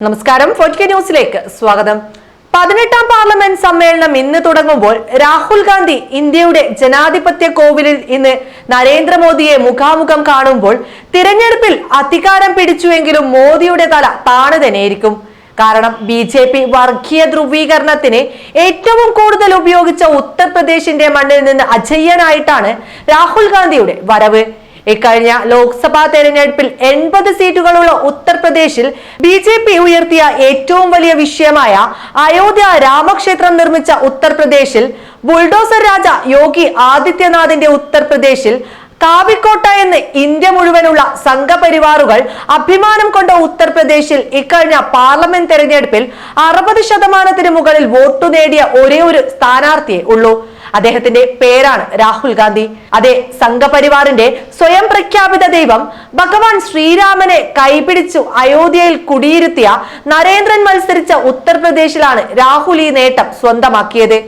നമസ്കാരം. ഫോർട്ടി ന്യൂസിലേക്ക് സ്വാഗതം. പതിനെട്ടാം പാർലമെന്റ് സമ്മേളനം ഇന്ന് തുടങ്ങുമ്പോൾ രാഹുൽ ഗാന്ധി ഇന്ത്യയുടെ ജനാധിപത്യ കോവിലിൽ ഇന്ന് നരേന്ദ്രമോദിയെ മുഖാമുഖം കാണുമ്പോൾ തിരഞ്ഞെടുപ്പിൽ അധികാരം പിടിച്ചുവെങ്കിലും മോദിയുടെ തല താണു തന്നെയായിരിക്കും. കാരണം ബി ജെ പി വർഗീയ ധ്രുവീകരണത്തിന് ഏറ്റവും കൂടുതൽ ഉപയോഗിച്ച ഉത്തർപ്രദേശിന്റെ മണ്ണിൽ നിന്ന് അജയ്യനായിട്ടാണ് രാഹുൽ ഗാന്ധിയുടെ വരവ്. ഇക്കഴിഞ്ഞ ലോക്സഭാ തെരഞ്ഞെടുപ്പിൽ എൺപത് സീറ്റുകളുള്ള ഉത്തർപ്രദേശിൽ ബി ജെ പി ഉയർത്തിയ ഏറ്റവും വലിയ വിഷയമായ അയോധ്യ രാമക്ഷേത്രം നിർമ്മിച്ച ഉത്തർപ്രദേശിൽ ബുൾഡോസർ രാജ യോഗി ആദിത്യനാഥിന്റെ ഉത്തർപ്രദേശിൽ കാവിക്കോട്ട എന്ന് ഇന്ത്യ മുഴുവനുള്ള സംഘപരിവാറുകൾ അഭിമാനം കൊണ്ട ഉത്തർപ്രദേശിൽ ഇക്കഴിഞ്ഞ പാർലമെന്റ് തെരഞ്ഞെടുപ്പിൽ അറുപത് ശതമാനത്തിന് മുകളിൽ വോട്ടു നേടിയ ഒരേ ഒരു സ്ഥാനാർത്ഥിയെ ഉള്ളൂ. അദ്ദേഹത്തിന്റെ പേരാണ് രാഹുൽ ഗാന്ധി. അതെ സംഘപരിവാറിന്റെ സ്വയം പ്രഖ്യാപിത ദൈവം ഭഗവാൻ ശ്രീരാമനെ കൈപിടിച്ചു അയോധ്യയിൽ കുടിയിരുത്തിയ നരേന്ദ്രൻ മത്സരിച്ച ഉത്തർപ്രദേശിലാണ് രാഹുൽ ഈ നേട്ടം സ്വന്തമാക്കിയത്.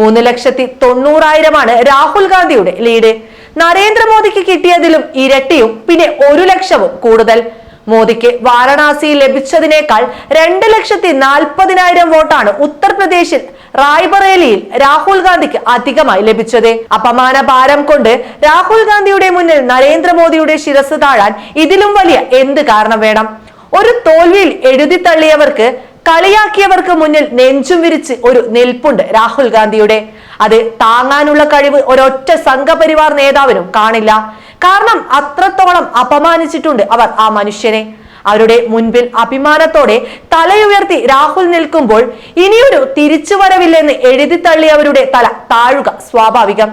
മൂന്ന് ലക്ഷത്തി തൊണ്ണൂറായിരമാണ് രാഹുൽ ഗാന്ധിയുടെ ലീഡ്. നരേന്ദ്രമോദിക്ക് കിട്ടിയതിലും ഇരട്ടിയും പിന്നെ ഒരു ലക്ഷവും കൂടുതൽ. മോദിക്ക് വാരണാസിയിൽ ലഭിച്ചതിനേക്കാൾ രണ്ട് ലക്ഷത്തി നാൽപ്പതിനായിരം വോട്ടാണ് ഉത്തർപ്രദേശിൽ റായ്ബറേലിയിൽ രാഹുൽ ഗാന്ധിക്ക് അധികമായി ലഭിച്ചത്. അപമാന ഭാരം കൊണ്ട് രാഹുൽ ഗാന്ധിയുടെ മുന്നിൽ നരേന്ദ്രമോദിയുടെ ശിരസ് താഴാൻ ഇതിലും വലിയ എന്ത് കാരണം വേണം? ഒരു തോൽവിയിൽ എഴുതി തള്ളിയവർക്ക് കളിയാക്കിയവർക്ക് മുന്നിൽ നെഞ്ചും വിരിച്ച് ഒരു നിൽപ്പുണ്ട് രാഹുൽ ഗാന്ധിയുടെ. അത് താങ്ങാനുള്ള കഴിവ് ഒരൊറ്റ സംഘപരിവാർ നേതാവിനും കാണില്ല. കാരണം അത്രത്തോളം അപമാനിച്ചിട്ടുണ്ട് അവർ ആ മനുഷ്യനെ. അവരുടെ മുൻപിൽ അഭിമാനത്തോടെ തലയുയർത്തി രാഹുൽ നിൽക്കുമ്പോൾ ഇനിയൊരു തിരിച്ചു വരവില്ലെന്ന് എഴുതി തള്ളിയവരുടെ തല താഴുക സ്വാഭാവികം.